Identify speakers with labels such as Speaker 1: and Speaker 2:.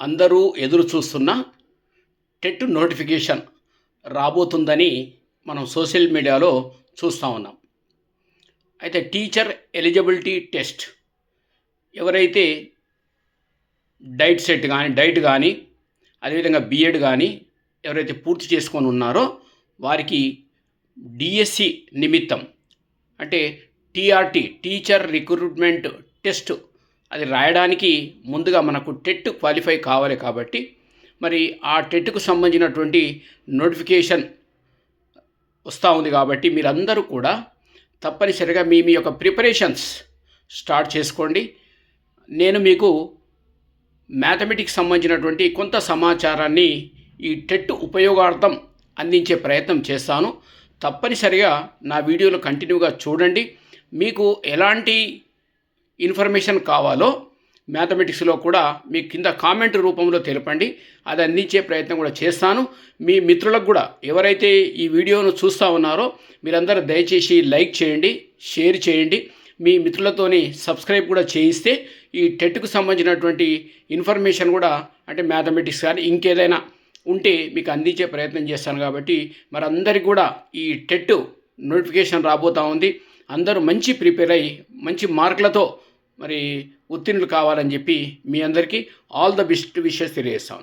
Speaker 1: అందరూ ఎదురు చూస్తున్న టెట్ నోటిఫికేషన్ రాబోతుందని మనం సోషల్ మీడియాలో చూస్తూ ఉన్నాం. అయితే టీచర్ ఎలిజిబిలిటీ టెస్ట్ ఎవరైతే డైట్ సెట్ కానీ డైట్ కానీ అదేవిధంగా బీఎడ్ కానీ ఎవరైతే పూర్తి చేసుకొని ఉన్నారో వారికి డిఎస్సి నిమిత్తం అంటే టీఆర్టీ టీచర్ రిక్రూట్మెంట్ టెస్ట్ అది రాయడానికి ముందుగా మనకు టెట్ క్వాలిఫై కావాలి కాబట్టి మరి ఆ టెట్కు సంబంధించినటువంటి నోటిఫికేషన్ వస్తూ ఉంది కాబట్టి మీరందరూ కూడా తప్పనిసరిగా మీ మీ యొక్క ప్రిపరేషన్స్ స్టార్ట్ చేసుకోండి. నేను మీకు మ్యాథమెటిక్స్ సంబంధించినటువంటి కొంత సమాచారాన్ని ఈ టెట్ ఉపయోగార్థం అందించే ప్రయత్నం చేస్తాను. తప్పనిసరిగా నా వీడియోలు కంటిన్యూగా చూడండి. మీకు ఎలాంటి ఇన్ఫర్మేషన్ కావాలో మ్యాథమెటిక్స్లో కూడా మీ కింద కామెంట్ రూపంలో తెలపండి. అది అందించే ప్రయత్నం కూడా చేస్తాను. మీ మిత్రులకు కూడా ఎవరైతే ఈ వీడియోను చూస్తూ ఉన్నారో మీరందరూ దయచేసి లైక్ చేయండి షేర్ చేయండి. మీ మిత్రులతోని సబ్స్క్రైబ్ కూడా చేయిస్తే ఈ టెట్కు సంబంధించినటువంటి ఇన్ఫర్మేషన్ కూడా అంటే మ్యాథమెటిక్స్ కానీ ఇంకేదైనా ఉంటే మీకు అందించే ప్రయత్నం చేస్తాను కాబట్టి మరి అందరికీ కూడా ఈ టెట్ నోటిఫికేషన్ రాబోతూ ఉంది. అందరూ మంచి ప్రిపేర్ అయ్యి మంచి మార్కులతో మరి ఉత్తీర్ణులు కావాలని చెప్పి మీ అందరికీ ఆల్ ద బెస్ట్ విషెస్ తెలియజేస్తాను